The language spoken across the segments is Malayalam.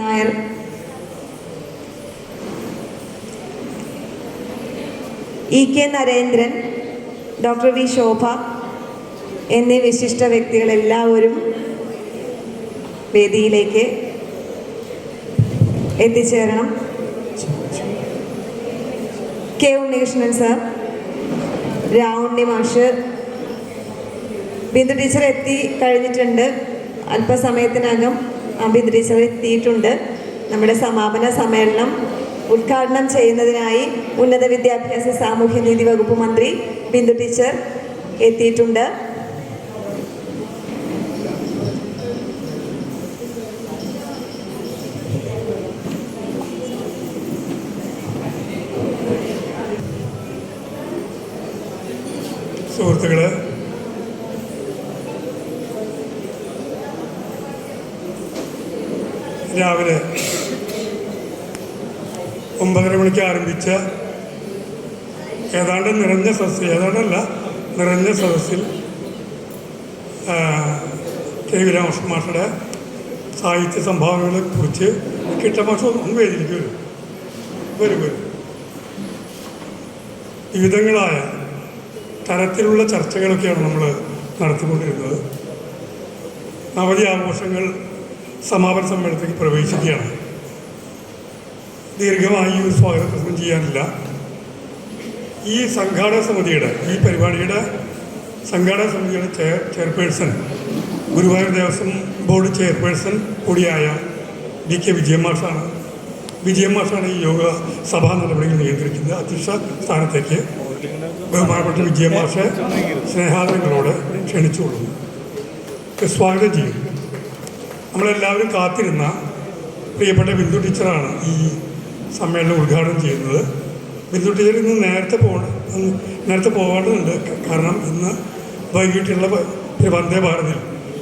Nair. E K Narendran doctor V Shobha എന്നീ വിശിഷ്ട വ്യക്തികൾ എല്ലാവരും വേദിയിലേക്ക് എത്തിച്ചേരണം. കെ ഉണ്ണികൃഷ്ണൻ സാർ രാവുണ്ണി മാഷ്. ബിന്ദു ടീച്ചർ എത്തി കഴിഞ്ഞിട്ടുണ്ട് അല്പസമയത്തിനകം. ടീച്ചർ എത്തിയിട്ടുണ്ട്. നമ്മുടെ സമാപന സമ്മേളനം ഉദ്ഘാടനം ചെയ്യുന്നതിനായി ഉന്നത വിദ്യാഭ്യാസ സാമൂഹ്യനീതി വകുപ്പ് മന്ത്രി ബിന്ദു ടീച്ചർ എത്തിയിട്ടുണ്ട്. സുഹൃത്തുക്കളെ രാവിലെ ഒമ്പതര മണിക്ക് ആരംഭിച്ച ഏതാണ്ട് നിറഞ്ഞ സദസ് ഏതാണ്ടല്ല നിറഞ്ഞ സദസ്സിൽ കെ വി രാമകൃഷ്ണൻ മാഷയുടെ സാഹിത്യ സംഭാവനകളെ കുറിച്ച് കിട്ടമാഷം ഒന്നും വേദിയിലേക്ക് വരും. വരും വരും. വിവിധങ്ങളായ തരത്തിലുള്ള ചർച്ചകളൊക്കെയാണ് നമ്മൾ നടത്തിക്കൊണ്ടിരുന്നത്. നവതി ആഘോഷങ്ങൾ സമാപന സമ്മേളനത്തിലേക്ക് പ്രവേശിക്കുകയാണ്. ദീർഘമായി ഒരു സ്വാഗത പ്രസംഗം ചെയ്യാനില്ല. ഈ സംഘാടക സമിതിയുടെ ഈ പരിപാടിയുടെ സംഘാടക സമിതിയുടെ chair chairperson Guruvayur Devaswom board chairperson കൂടിയായ ഡി കെ വിജയം മാഷാണ്. വിജയം മാഷാണ് ഈ യോഗ സഭാ നടപടികൾ നിയന്ത്രിക്കുന്നത്. അധ്യക്ഷ സ്ഥാനത്തേക്ക് ബഹുമാനപ്പെട്ട വിജയമാഷെ സ്നേഹാദരങ്ങളോട് ക്ഷണിച്ചുകൊള്ളുന്നു. സ്വാഗതം ചെയ്യും. നമ്മളെല്ലാവരും കാത്തിരുന്ന പ്രിയപ്പെട്ട ബിന്ദു ടീച്ചറാണ് ഈ സമ്മേളനം ഉദ്ഘാടനം ചെയ്യുന്നത്. ബിന്ദു ടീച്ചർ ഇന്ന് നേരത്തെ പോകണം നേരത്തെ പോകേണ്ടതുണ്ട്. കാരണം ഇന്ന് വൈകിട്ടുള്ള വന്ദേ ഭാരതിൽ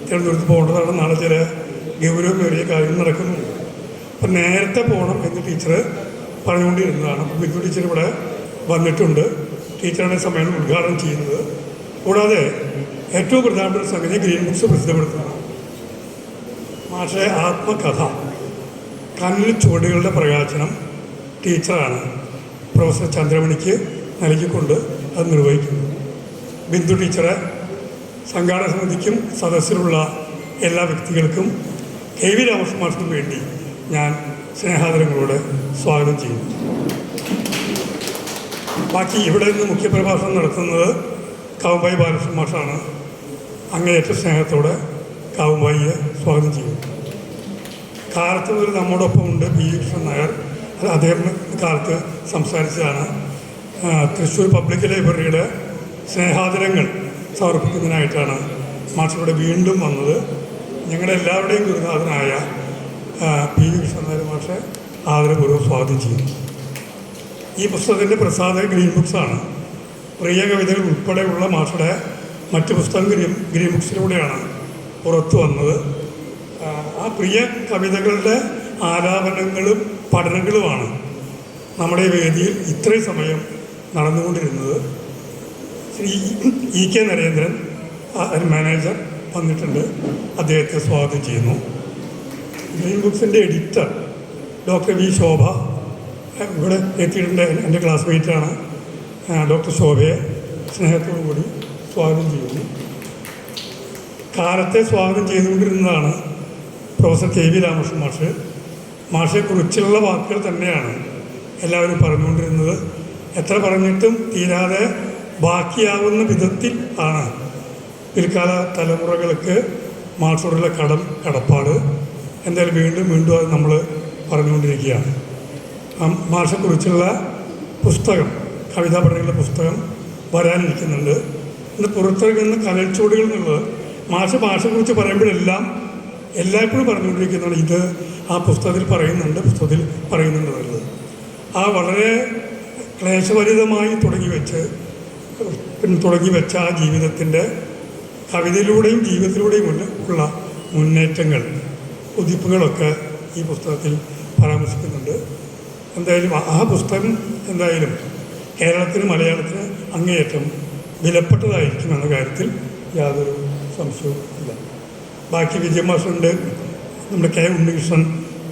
തിരുവനന്തപുരത്ത് പോകേണ്ടതാണ്. നാളെ ചില ഗൗരവമേറിയ കാര്യങ്ങൾ നടക്കുന്നുണ്ട് അപ്പം നേരത്തെ പോകണം എന്ന് ടീച്ചർ പറഞ്ഞുകൊണ്ടിരുന്നതാണ്. അപ്പം ബിന്ദു ടീച്ചർ ഇവിടെ വന്നിട്ടുണ്ട്. ടീച്ചറാണ് സമ്മേളനം ഉദ്ഘാടനം ചെയ്യുന്നത്. കൂടാതെ ഏറ്റവും പ്രധാനപ്പെട്ട സംഗതി ഗ്രീൻ ബുക്സ് പ്രസിദ്ധപ്പെടുത്തുന്നതാണ്. മാഷെ ആത്മകഥ. കണ്ണിൽ ചുവടുകളുടെ പ്രകാശനം ടീച്ചറാണ്. പ്രൊഫസർ ചന്ദ്രമണിക്ക് നൽകിക്കൊണ്ട് അത് നിർവഹിക്കുന്നു. ബിന്ദു ടീച്ചറെ സംഘാടക സമിതിക്കും സദസ്സിലുള്ള എല്ലാ വ്യക്തികൾക്കും കെ വി രാമകുമാർക്കും വേണ്ടി ഞാൻ സ്നേഹാദരങ്ങളോട് സ്വാഗതം ചെയ്യുന്നു. ബാക്കി ഇവിടെ നിന്ന് മുഖ്യപ്രഭാഷണം നടത്തുന്നത് കാവുമ്പായി ബാലകൃഷ്ണൻ മാഷാണ്. അങ്ങേയറ്റ സ്നേഹത്തോടെ കാവുമ്പായിയെ സ്വാഗതം ചെയ്യുന്നു. കാലത്ത് ഒരു നമ്മോടൊപ്പം ഉണ്ട് പി കൃഷ്ണൻ നായർ. അദ്ദേഹം കാലത്ത് സംസാരിച്ചതാണ്. തൃശ്ശൂർ പബ്ലിക് ലൈബ്രറിയുടെ സ്നേഹാദരങ്ങൾ സമർപ്പിക്കുന്നതിനായിട്ടാണ് മാഷിലൂടെ വീണ്ടും വന്നത്. ഞങ്ങളുടെ എല്ലാവരുടെയും ഗുരുനാഥനായ പി കൃഷ്ണൻ നായർ മാഷെ ആദരപൂർവം സ്വാഗതം ചെയ്യും. ഈ പുസ്തകത്തിന്റെ പ്രസാദ ഗ്രീൻ ബുക്സാണ് പ്രിയ കവിതകൾ ഉൾപ്പെടെയുള്ള മാഷയുടെ മറ്റ് പുസ്തകം ഗ്രീൻ ഗ്രീൻ ബുക്സിലൂടെയാണ് പുറത്തു വന്നത്. ആ, പ്രിയ കവിതകളുടെ ആലാപനങ്ങളും പഠനങ്ങളുമാണ് നമ്മുടെ വേദിയിൽ ഇത്രയും സമയം നടന്നുകൊണ്ടിരുന്നത്. Shri E K Narendran manager വന്നിട്ടുണ്ട്. അദ്ദേഹത്തെ സ്വാഗതം ചെയ്യുന്നു. ഗ്രീൻ ബുക്സിന്റെ എഡിറ്റർ ഡോക്ടർ വി ശോഭ ഇവിടെ എത്തിയിട്ടുണ്ട് എന്റെ ക്ലാസ്മേറ്റാണ്. ഡോക്ടർ ശോഭയെ സ്നേഹത്തോടു കൂടി സ്വാഗതം ചെയ്യുന്നു. കാലത്തെ സ്വാഗതം ചെയ്തുകൊണ്ടിരുന്നതാണ് പ്രൊഫസർ കെ വി രാമകൃഷ്ണൻ മാഷ്. മാഷെക്കുറിച്ചുള്ള വാക്കുകൾ തന്നെയാണ് എല്ലാവരും പറഞ്ഞുകൊണ്ടിരുന്നത്. എത്ര പറഞ്ഞിട്ടും തീരാതെ ബാക്കിയാവുന്ന വിധത്തിൽ ആണ് പിൽക്കാല തലമുറകൾക്ക് മാഷോടുള്ള കടം കടപ്പാട്. എന്തായാലും വീണ്ടും വീണ്ടും അത് നമ്മൾ പറഞ്ഞുകൊണ്ടിരിക്കുകയാണ്. മാഷെക്കുറിച്ചുള്ള പുസ്തകം കവിതാ പഠനങ്ങളുടെ പുസ്തകം വരാനിരിക്കുന്നുണ്ട്. ഇന്ന് പുറത്തിറങ്ങുന്ന കലൽച്ചുവടുകൾ എന്നുള്ളത് മാഷ ഭാഷയെക്കുറിച്ച് പറയുമ്പോഴെല്ലാം എല്ലായ്പ്പോഴും പറഞ്ഞുകൊണ്ടിരിക്കുന്നതാണ്. ഇത് ആ പുസ്തകത്തിൽ പറയുന്നുണ്ട് പുസ്തകത്തിൽ പറയുന്നുണ്ട് എന്നുള്ളത് ആ വളരെ ക്ലേശഭരിതമായി തുടങ്ങി വെച്ച് തുടങ്ങി വെച്ച ആ ജീവിതത്തിന്റെ കവിതയിലൂടെയും ജീവിതത്തിലൂടെയും ഉള്ള മുന്നേറ്റങ്ങൾ കുതിപ്പുകളൊക്കെ ഈ പുസ്തകത്തിൽ പരാമർശിക്കുന്നുണ്ട്. എന്തായാലും ആ പുസ്തകം എന്തായാലും കേരളത്തിന് മലയാളത്തിന് അങ്ങേയറ്റം വിലപ്പെട്ടതായിരിക്കും എന്ന കാര്യത്തിൽ യാതൊരു സംശയവും ഇല്ല ബാക്കി വിജയമാഷുണ്ട്. നമ്മുടെ കെ ഉണ്ണികൃഷ്ണൻ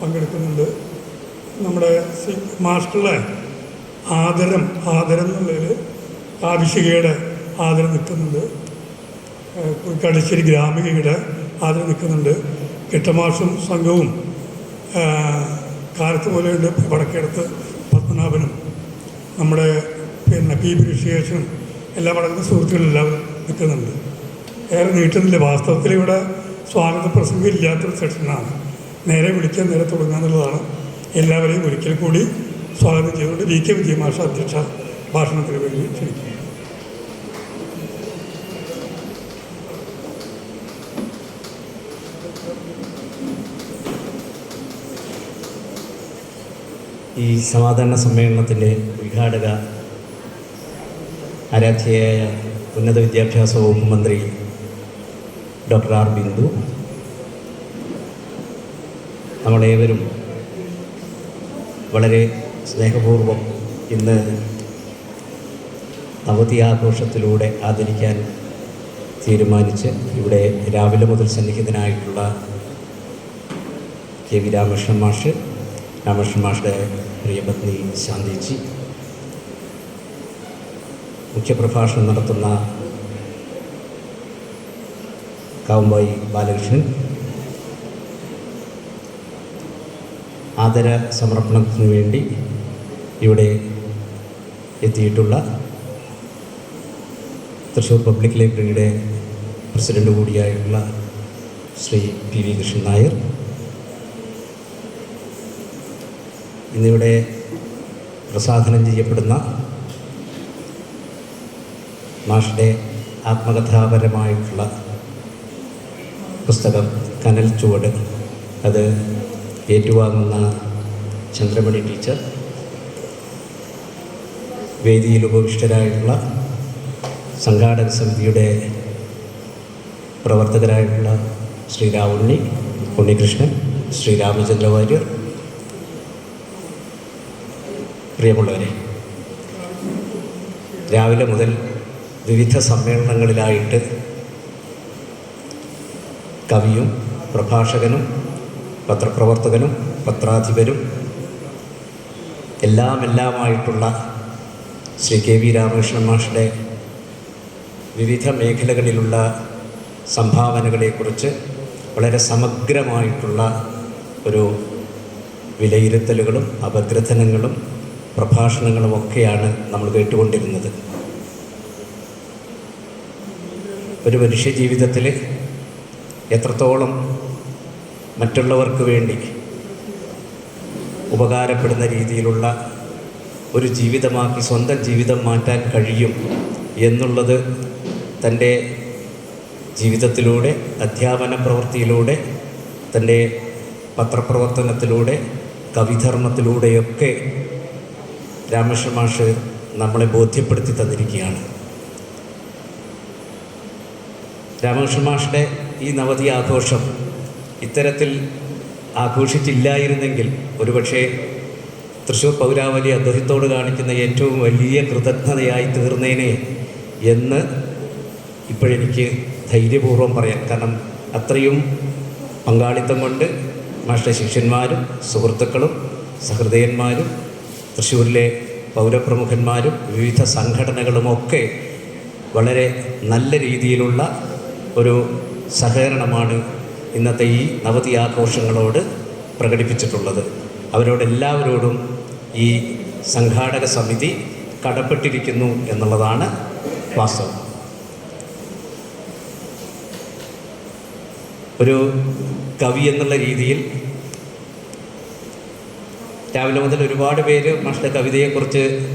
പങ്കെടുക്കുന്നുണ്ട്. നമ്മുടെ മാസ്റ്ററുടെ ആദരം ആദരം എന്നുള്ളതിൽ കാവിശികയുടെ ആദരം നിൽക്കുന്നുണ്ട്. ഏഹ് കുഴിക്കാടിശ്ശേരി ഗ്രാമികയുടെ ആദരം നിൽക്കുന്നുണ്ട്. കിട്ടമാഷും സംഘവും കാലത്ത് പോലെയുണ്ട്. വടക്കേടത്ത് പത്മനാഭനും നമ്മുടെ പിന്നെ പി ബി ഋഷികേശനും എല്ലാം അടങ്ങുന്ന സുഹൃത്തുക്കളെല്ലാവരും നിൽക്കുന്നുണ്ട്. ഏറെ നീട്ടുന്നില്ല. വാസ്തവത്തിൽ ഇവിടെ സ്വാഗത പ്രസംഗം ഇല്ലാത്തൊരു സെഷനാണ്. നേരെ വിളിക്കാൻ നേരെ തുടങ്ങുക എല്ലാവരെയും ഒരിക്കൽ കൂടി സ്വാഗതം ചെയ്തുകൊണ്ട് വി കെ വിജയമാഷ അധ്യക്ഷ ഭാഷണത്തിന് വേണ്ടി ക്ഷണിക്കുന്നു ഈ സമാധാന സമ്മേളനത്തിന്റെ ഉദ്ഘാടക ആരാധ്യയായ ഉന്നത വിദ്യാഭ്യാസ വകുപ്പ് മന്ത്രി ഡോക്ടർ ആർ ബിന്ദു. നമ്മളേവരും വളരെ സ്നേഹപൂർവം ഇന്ന് നവതി ആഘോഷത്തിലൂടെ ആദരിക്കാൻ തീരുമാനിച്ച് ഇവിടെ രാവിലെ മുതൽ സന്നിഹിതനായിട്ടുള്ള കെ വി രാമകൃഷ്ണൻ മാഷ് രാമകൃഷ്ണൻ മാഷുടെ പ്രിയപത്നി ശാന്തിജി മുഖ്യപ്രഭാഷണം നടത്തുന്ന കാവുമ്പായി ബാലകൃഷ്ണൻ. ആദര സമർപ്പണത്തിന് വേണ്ടി ഇവിടെ എത്തിയിട്ടുള്ള തൃശ്ശൂർ പബ്ലിക് ലൈബ്രറിയുടെ പ്രസിഡന്റ് കൂടിയായിട്ടുള്ള ശ്രീ പി വി കൃഷ്ണൻ നായർ. ഇന്നിവിടെ പ്രസാധനം ചെയ്യപ്പെടുന്ന മാഷിന്റെ ആത്മകഥാപരമായിട്ടുള്ള പുസ്തകം കനൽ ചുവട്. അത് ഏറ്റുവാങ്ങുന്ന ചന്ദ്രമണി ടീച്ചർ. വേദിയിൽ ഉപവിഷ്ടരായിട്ടുള്ള സംഘാടക സമിതിയുടെ പ്രവർത്തകരായിട്ടുള്ള ശ്രീ രാവുണ്ണി ഉണ്ണികൃഷ്ണൻ ശ്രീ രാമചന്ദ്ര വാര്യർ. പ്രിയമുള്ളവരെ രാവിലെ മുതൽ വിവിധ സമ്മേളനങ്ങളിലായിട്ട് കവിയും പ്രഭാഷകനും പത്രപ്രവർത്തകനും പത്രാധിപരും എല്ലാം എല്ലാമായിട്ടുള്ള ശ്രീ കെ വി രാമകൃഷ്ണൻ മാഷിന്റെ വിവിധ മേഖലകളിലുള്ള സംഭാവനകളെക്കുറിച്ച് വളരെ സമഗ്രമായിട്ടുള്ള ഒരു വിലയിരുത്തലുകളും അപഗ്രഥനങ്ങളും പ്രഭാഷണങ്ങളും ഒക്കെയാണ് നമ്മൾ കേട്ടുകൊണ്ടിരുന്നത്. ഒരു മനുഷ്യ ജീവിതത്തിൽ എത്രത്തോളം മറ്റുള്ളവർക്ക് വേണ്ടി ഉപകാരപ്പെടുന്ന രീതിയിലുള്ള ഒരു ജീവിതമാക്കി സ്വന്തം ജീവിതം മാറ്റാൻ കഴിയും എന്നുള്ളത് തന്റെ ജീവിതത്തിലൂടെ അധ്യാപന പ്രവൃത്തിയിലൂടെ തന്റെ പത്രപ്രവർത്തനത്തിലൂടെ കവിധർമ്മത്തിലൂടെയൊക്കെ രാമകൃഷ്ണ മാഷ് നമ്മളെ ബോധ്യപ്പെടുത്തി തന്നിരിക്കുകയാണ്. രാമകൃഷ്ണ മാഷുടെ ഈ നവതി ആഘോഷം ഇത്തരത്തിൽ ആഘോഷിച്ചില്ലായിരുന്നെങ്കിൽ ഒരുപക്ഷെ തൃശ്ശൂർ പൗരാവലി അദ്ദേഹത്തോട് കാണിക്കുന്ന ഏറ്റവും വലിയ കൃതജ്ഞതയായി തീർന്നേനെ എന്ന് ഇപ്പോഴെനിക്ക് ധൈര്യപൂർവം പറയാം. കാരണം അത്രയും പങ്കാളിത്തം കൊണ്ട് മാഷ്ട ശിഷ്യന്മാരും സുഹൃത്തുക്കളും സഹൃദയന്മാരും തൃശ്ശൂരിലെ പൗരപ്രമുഖന്മാരും വിവിധ സംഘടനകളുമൊക്കെ വളരെ നല്ല രീതിയിലുള്ള ഒരു സഹകരണമാണ് ഇന്നത്തെ ഈ നവതി ആഘോഷങ്ങളോട് പ്രകടിപ്പിച്ചിട്ടുള്ളത്. അവരോടെല്ലാവരോടും ഈ സംഘാടക സമിതി കടപ്പെട്ടിരിക്കുന്നു എന്നുള്ളതാണ് വാസ്തവം. ഒരു കവി എന്നുള്ള രീതിയിൽ രാവിലെ മുതൽ ഒരുപാട് പേര് മഷ്ട കവിതയെക്കുറിച്ച്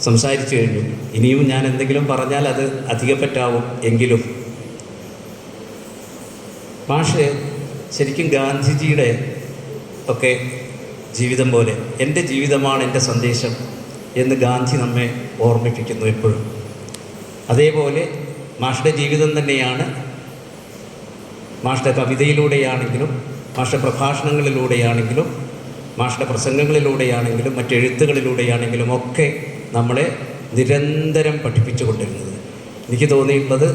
സംസാരിച്ചു കഴിഞ്ഞു. ഇനിയും ഞാൻ എന്തെങ്കിലും പറഞ്ഞാൽ അത് അധികപ്പറ്റാവും എങ്കിലും മാഷ് ശരിക്കും ഗാന്ധിജിയുടെ ഒക്കെ ജീവിതം പോലെ എന്റെ ജീവിതമാണ് എന്റെ സന്ദേശം എന്ന് ഗാന്ധി നമ്മെ ഓർമ്മിപ്പിക്കുന്നു എപ്പോഴും. അതേപോലെ മാഷ്ടെ ജീവിതം തന്നെയാണ് മാഷ്ടെ കവിതയിലൂടെയാണെങ്കിലും മാഷ പ്രഭാഷണങ്ങളിലൂടെയാണെങ്കിലും മാഷയുടെ പ്രസംഗങ്ങളിലൂടെയാണെങ്കിലും മറ്റെഴുത്തുകളിലൂടെയാണെങ്കിലും ഒക്കെ നമ്മളെ നിരന്തരം പഠിപ്പിച്ചു കൊണ്ടിരുന്നത് എനിക്ക് തോന്നിയിട്ടുള്ളത്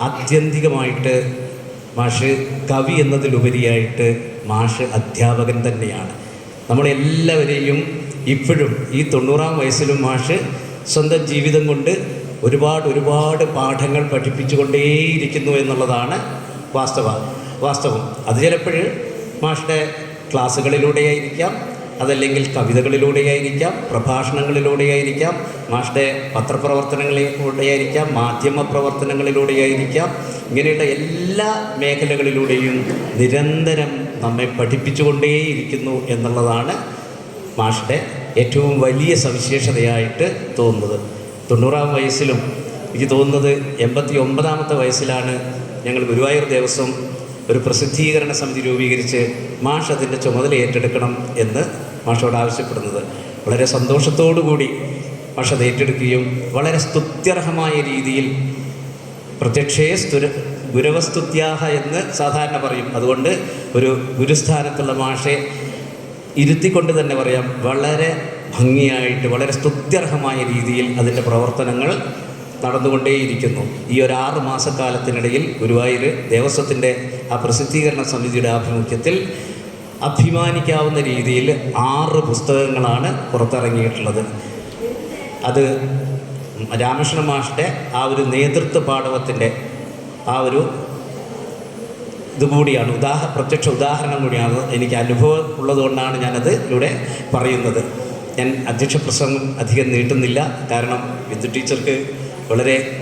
ആത്യന്തികമായിട്ട് മാഷ് കവി എന്നതിലുപരിയായിട്ട് മാഷ് അധ്യാപകൻ തന്നെയാണ്. നമ്മളെല്ലാവരെയും ഇപ്പോഴും ഈ തൊണ്ണൂറാം വയസ്സിലും മാഷ് സ്വന്തം ജീവിതം കൊണ്ട് ഒരുപാട് ഒരുപാട് പാഠങ്ങൾ പഠിപ്പിച്ചുകൊണ്ടേയിരിക്കുന്നു എന്നുള്ളതാണ് വാസ്തവ വാസ്തവം. അത് ചിലപ്പോൾ മാഷിന്റെ ക്ലാസ്സുകളിലൂടെയായിരിക്കാം അതല്ലെങ്കിൽ കവിതകളിലൂടെയായിരിക്കാം പ്രഭാഷണങ്ങളിലൂടെയായിരിക്കാം മാഷ്ടെ പത്രപ്രവർത്തനങ്ങളിലൂടെയായിരിക്കാം മാധ്യമ പ്രവർത്തനങ്ങളിലൂടെയായിരിക്കാം ഇങ്ങനെയുള്ള എല്ലാ മേഖലകളിലൂടെയും നിരന്തരം നമ്മെ പഠിപ്പിച്ചുകൊണ്ടേയിരിക്കുന്നു എന്നുള്ളതാണ് മാഷ്ടെ ഏറ്റവും വലിയ സവിശേഷതയായിട്ട് തോന്നുന്നത്. തൊണ്ണൂറാം വയസ്സിലും എനിക്ക് തോന്നുന്നത് എൺപത്തി ഒമ്പതാമത്തെ വയസ്സിലാണ് ഞങ്ങൾ ഗുരുവായൂർ ദേവസ്വം ഒരു പ്രസിദ്ധീകരണ സമിതി രൂപീകരിച്ച് മാഷ് അതിന്റെ ചുമതല ഏറ്റെടുക്കണം എന്ന് മാഷോട് ആവശ്യപ്പെടുന്നത്. വളരെ സന്തോഷത്തോടു കൂടി മാഷ ഏറ്റെടുക്കുകയും വളരെ സ്തുത്യർഹമായ രീതിയിൽ പ്രത്യക്ഷേ സ്തുര ഗുരവസ്തുത്യാഹ എന്ന് സാധാരണ പറയും. അതുകൊണ്ട് ഒരു ഗുരുസ്ഥാനത്തുള്ള മാഷെ ഇരുത്തിക്കൊണ്ട് തന്നെ പറയാം വളരെ ഭംഗിയായിട്ട് വളരെ സ്തുത്യർഹമായ രീതിയിൽ അതിന്റെ പ്രവർത്തനങ്ങൾ നടന്നുകൊണ്ടേയിരിക്കുന്നു. ഈ ഒരു ആറ് മാസക്കാലത്തിനിടയിൽ ഗുരുവായൂർ ദേവസ്വത്തിന്റെ ആ പ്രസിദ്ധീകരണ സമിതിയുടെ ആഭിമുഖ്യത്തിൽ അഭിമാനിക്കാവുന്ന രീതിയിൽ ആറ് പുസ്തകങ്ങളാണ് പുറത്തിറങ്ങിയിട്ടുള്ളത്. അത് രാമകൃഷ്ണ മാഷിന്റെ ആ ഒരു നേതൃത്വ പാഠവത്തിന്റെ ആ ഒരു ഇതുകൂടിയാണ്. ഉദാഹ പ്രത്യക്ഷ ഉദാഹരണം കൂടിയാണ് എനിക്ക് അനുഭവം ഉള്ളതുകൊണ്ടാണ് ഞാനത് ഇവിടെ പറയുന്നത്. ഞാൻ അധ്യക്ഷ പ്രസംഗം അധികം നീട്ടുന്നില്ല. കാരണം വിദ്യു ടീച്ചർക്ക് വളരെ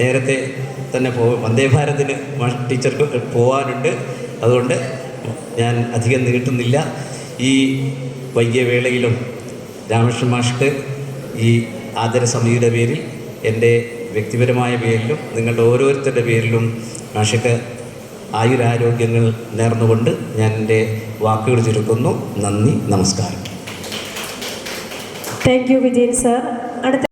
നേരത്തെ തന്നെ പോ വന്ദേ ഭാരതിന് ടീച്ചർക്ക് പോകാനുണ്ട് അതുകൊണ്ട് ഞാൻ അധികം നീട്ടുന്നില്ല. ഈ വൈകിയ വേളയിലും രാമകൃഷ്ണ മാഷ്ക്ക് ഈ ആദരസമിതിയുടെ പേരിൽ എന്റെ വ്യക്തിപരമായ പേരിലും നിങ്ങളുടെ ഓരോരുത്തരുടെ പേരിലും മാഷക്ക് ആയുരാരോഗ്യങ്ങൾ നേർന്നുകൊണ്ട് ഞാൻ എന്റെ വാക്കുകൾ ചുരുക്കുന്നു. നന്ദി നമസ്കാരം. താങ്ക് യു വിജയൻ സാർ അടുത്ത